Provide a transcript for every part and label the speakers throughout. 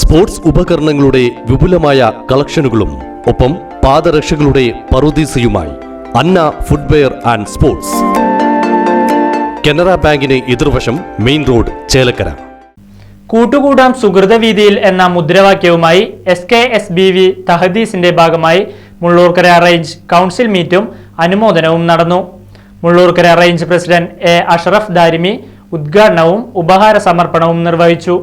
Speaker 1: Sports ഉപകരണങ്ങളുടെ വിപുലമായ കളക്ഷനുകളും ഒപ്പം പാദരക്ഷകളുടെ പറുദീസയുമായി Anna footwear and sports. Canara ബാങ്കിന് എതിർവശം മെയിൻ റോഡ് ചേലക്കര.
Speaker 2: കൂട്ടുകൂടാം സുഹൃതവീതിയിൽ എന്ന മുദ്രാവാക്യവുമായി S K S B V തഹദീസിന്റെ ഭാഗമായി മുള്ളൂർക്കര റേഞ്ച് കൗൺസിൽ മീറ്റും അനുമോദനവും നടന്നു. Mullurkara range president A Ashraf Darimi ഉദ്ഘാടനവും ഉപഹാര സമർപ്പണവും നിർവഹിച്ചു.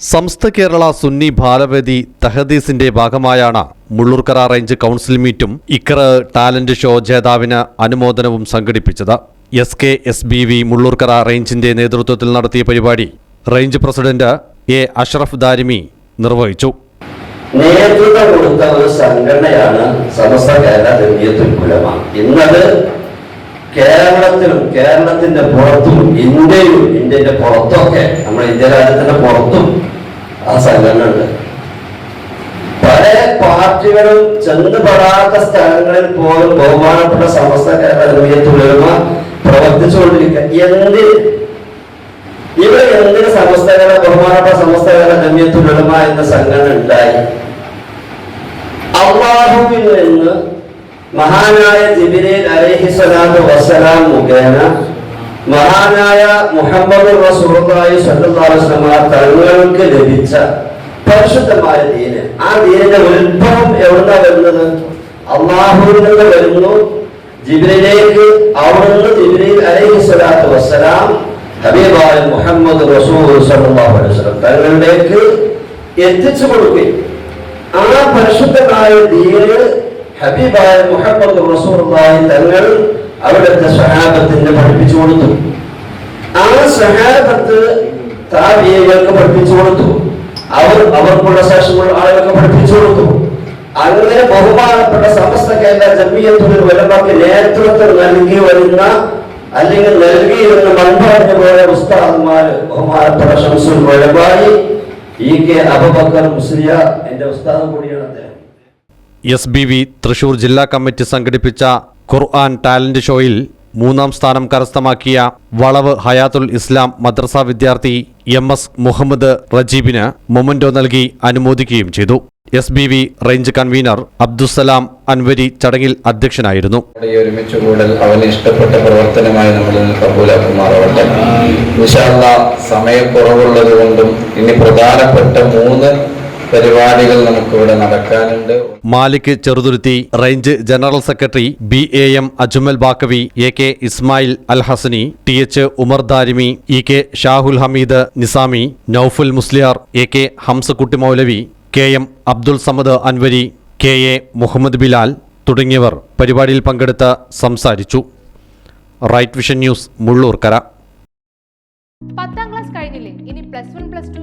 Speaker 1: സമസ്ത കേരള സുന്നി ബാലവേദി തഹദീസിന്റെ ഭാഗമായാണ് മുള്ളൂർക്കര റേഞ്ച് കൗൺസിൽ മീറ്റും ഇക്കറ ടാലന്റ് ഷോ ജേതാവിന് അനുമോദനവും സംഘടിപ്പിച്ചത്. S K S B V Mullurkara റേഞ്ചിന്റെ നേതൃത്വത്തിൽ നടത്തിയ പരിപാടി range president A Ashraf Darimi നിർവഹിച്ചു.
Speaker 3: നേതൃത്വം കൊടുത്ത ഒരു സംഘടനയാണ് സമസ്ത കേരള ഇന്നത് കേരളത്തിലും കേരളത്തിന്റെ പുറത്തും ഇന്ത്യയിലും ഇന്ത്യന്റെ പുറത്തൊക്കെ നമ്മുടെ ഇന്ത്യ രാജ്യത്തിന്റെ പുറത്തും ആ സംഘടന ഉണ്ട് പല പാർട്ടികളും ചെന്നുപെടാത്ത സ്ഥലങ്ങളിൽ പോലും ബഹുമാനപ്പെട്ട സമസ്ത കേരള ജമിയത്തുൽ ഉലമ പ്രവർത്തിച്ചുകൊണ്ടിരിക്കുക. എന്തിന്? ഇവിടെ എന്തിന് സമസ്തകര ബഹുമാനപ്പെട്ട സമസ്തകര ജമിയത്തുൽ ഉലമ എന്ന സംഘടന ഉണ്ടായി? അള്ളാഹുവിൽ നിന്ന് മഹാനായ ജിബിരേൽ അലൈഹി സ്വലാത്തു വസ്സലാം മുഖേന മഹാനായ മുഹമ്മദ് റസൂലുള്ളാഹി സ്വല്ലല്ലാഹു അലൈഹി വസല്ലം തങ്ങൾക്ക് ലഭിച്ച പരിശുദ്ധമായ ദീന്. ആ ദീനിന്റെ ഉത്ഭവം എവിടുന്നാ വരുന്നത്? അള്ളാഹുവിൽ നിന്ന് വരുന്നു. ജിബ്രിലേക്ക് അവിടുന്ന് ജിബ്രീൽ അലൈഹി സ്വലാത്തു വസ്സലാം ഹബീബായ മുഹമ്മദ് റസൂൽ സല്ലല്ലാഹു അലൈഹി വസല്ലം തങ്ങളിലേക്ക് എത്തിച്ചു കൊടുക്കുകയും ആ പരിശുദ്ധമായ ദീന് ഹബീബായ മുഹമ്മദ് റസൂലുള്ളാഹി തങ്ങൾ അവിടുത്തെ സ്വഹാബത്തിനെ പഠിപ്പിച്ചു കൊടുത്തു. ആ സ്വഹാബത്ത് താബിയകൾക്ക് പഠിപ്പിച്ചു കൊടുത്തു. അവർ അവർക്കുള്ള ശേഷമുള്ള ആളുകൾക്ക് പഠിപ്പിച്ചു കൊടുത്തു. അങ്ങനെ ബഹുമാനപ്പെട്ട സമസ്ത കേന്ദ്ര ജമിയത്തുൽ വലമാക്കി നേതൃത്വം നൽകി വരുന്ന അല്ലെങ്കിൽ നൽകിയിരുന്ന മൺപറഞ്ഞു പോയ ഉസ്താദ്മാര് ബഹുമാനപ്പെട്ട ഷംസുൽ വലമായി ഈ കെ അബുബക്കർ മുസ്ലിയ എന്റെ ഉസ്താദ് കൂടിയാണ് അദ്ദേഹം.
Speaker 1: എസ് ബി വി തൃശൂർ ജില്ലാ കമ്മിറ്റി സംഘടിപ്പിച്ച ഖുർആൻ ടാലന്റ് ഷോയിൽ മൂന്നാം സ്ഥാനം കരസ്ഥമാക്കിയ വളവ് ഹയാത്തുൽ ഇസ്ലാം മദ്രസ വിദ്യാർത്ഥി എം എസ് മുഹമ്മദ് റജീബിന് മൊമന്റോ നൽകി അനുമോദിക്കുകയും ചെയ്തു. S B V range convener Abdussalam Anwari ചടങ്ങിൽ അധ്യക്ഷനായിരുന്നു.
Speaker 4: ഒരുമിച്ച് അവന് ഇഷ്ടപ്പെട്ട പ്രവർത്തനമായി നമ്മൾ സമയക്കുറവുള്ളത് കൊണ്ടും ഇനി പ്രധാനപ്പെട്ട മൂന്ന് പരിപാടികൾ നമുക്കിവിടെ നടക്കാനുണ്ട്.
Speaker 1: Malik Cheruthuruthy range general secretary B A M Ajmal Baqavi A K Ismail Al Hasani T H Umar Darimi E K Shahul Hameed Nizami Naufal Musliyar A K Hamzakutty Maulavi K M Abdul Samad Anwari K A Muhammad Bilal തുടങ്ങിയവർ പരിപാടിയിൽ പങ്കെടുത്ത് സംസാരിച്ചു. Right vision news Mullurkara.
Speaker 5: പത്താം class കഴിഞ്ഞില്ലേ? ഇനി plus one plus to